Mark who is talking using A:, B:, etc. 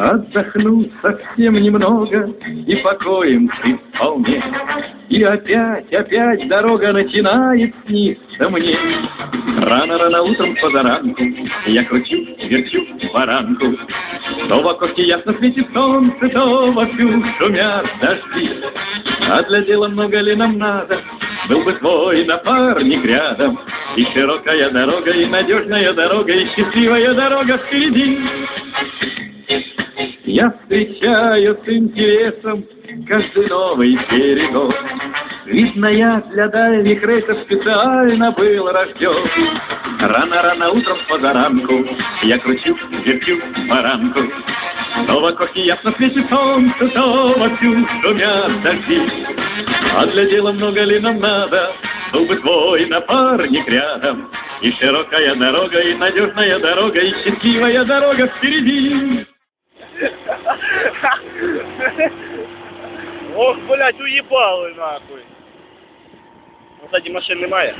A: Отдохнуть совсем немного и покоем ты вполне. И опять, опять дорога начинает сниться мне. Рано-рано утром позаранку я кручу, верчу баранку. То в окошке ясно светит солнце, то вовсю шумят дожди. А для дела много ли нам надо? Был бы твой напарник рядом. И широкая дорога, и надежная дорога, и счастливая дорога впереди. Я встречаю с интересом каждый новый берегов. Видно, я для дальних рейсов специально был рожден. Рано-рано утром позаранку я кручу, верчу баранку. То в окошке ясно светит солнце, то вовсю шумят дожди. А для дела много ли нам надо? Был бы твой напарник рядом. И широкая дорога, и надежная дорога, и счастливая дорога впереди.
B: Ох, блядь, уїбали нахуй. Ну, Кстати, машин немає.